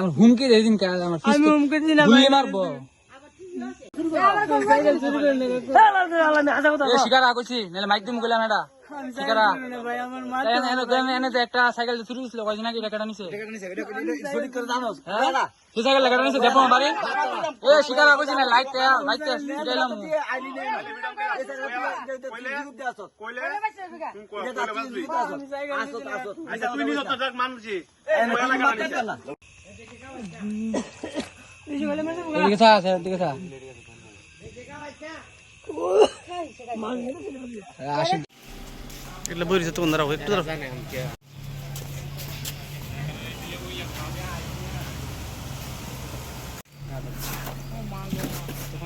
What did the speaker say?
আমার হুমকি দিয়ে দিন কাজ আমার আমি মুমকে দিন গুলি মারবো। শিকারা কইছি নাহলে মাইক দিম গেলাম এটা। একটা সাইকেল চুরি দিছিল কয়দিন আগে এটা কি সাইকেল নিছে? দেখো বাড়ি। এ শিকারা কইছি না লাইট লাইট আছে इथलं बरीच तोंड राहू एकटं